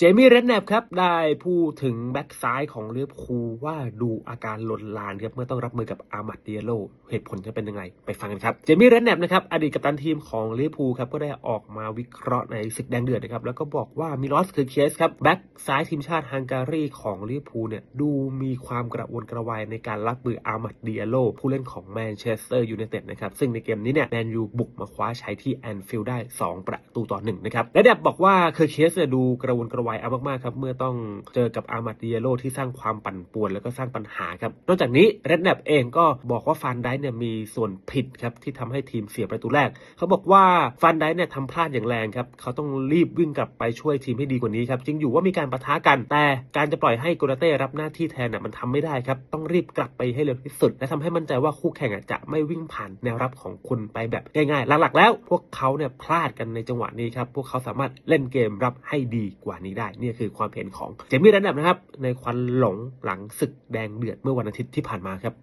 เจมี่เรดแนปครับได้พูดถึงแบ็กซ้ายของลิเวอร์พูว่าดูอาการลนลานครับเมื่อต้องรับมือกับอามัดเดียโลเหตุผลจะเป็นยังไง ไปฟังกันครับ เจมี่เรดแนปนะครับอดีตกัปตันทีมของลิเวอร์พูครับก็ได้ออกมาวิเคราะห์ในศึกแดงเดือดนะครับแล้วก็บอกว่ามิลอสคือเคสครับแบ็กซ้ายทีมชาติฮังการีของลิเวอร์พูเนี่ยดูมีความกระวนกระวายในการรับมืออามัดเดียโลผู้เล่นของแมนเชสเตอร์ยูไนเต็ดนะครับซึ่งในเกมนี้เนี่ยแมนยูบุกมาคว้าชัยที่แอนฟิลด์ได้ 2 ประตูต่อ1นะครับและแดบบอกว่าเคอร์เคสเนี่ยดูกระวนกระววายอามากๆครับเมื่อต้องเจอกับอามัดเดียโลที่สร้างความปั่นป่วน แล้วก็สร้างปัญหาครับ นอกจากนี้เรดแนปเองก็บอกว่าฟันได้เนี่ยมีส่วนผิดครับที่ทำให้ทีมเสียประตูแรก เขาบอกว่าฟันได้เนี่ยทำพลาดอย่างแรงครับเขาต้องรีบวิ่งกลับไปช่วยทีมให้ดีกว่านี้ครับจริงอยู่ว่ามีการปะทะกันแต่การจะปล่อยให้โกนาเต้รับหน้าที่แทนน่ะมันทำไม่ได้ครับต้องรีบกลับไปให้เร็วที่สุด และทำให้มั่นใจว่าคู่แข่งอะจะไม่วิ่งผ่านแนวรับของคุณไปแบบง่ายๆหลักๆ แล้ว พวกเขาเนี่ยพลาดกันในจังหวะนี้ครับพวกเขาสามารถเล่นเกมรับให้ดีกว่านี้ได้ นี่คือความเห็นของเจมี่แรนดับนะครับ ในควันหลงหลังศึกแดงเดือดเมื่อวันอาทิตย์ที่ผ่านมาครับ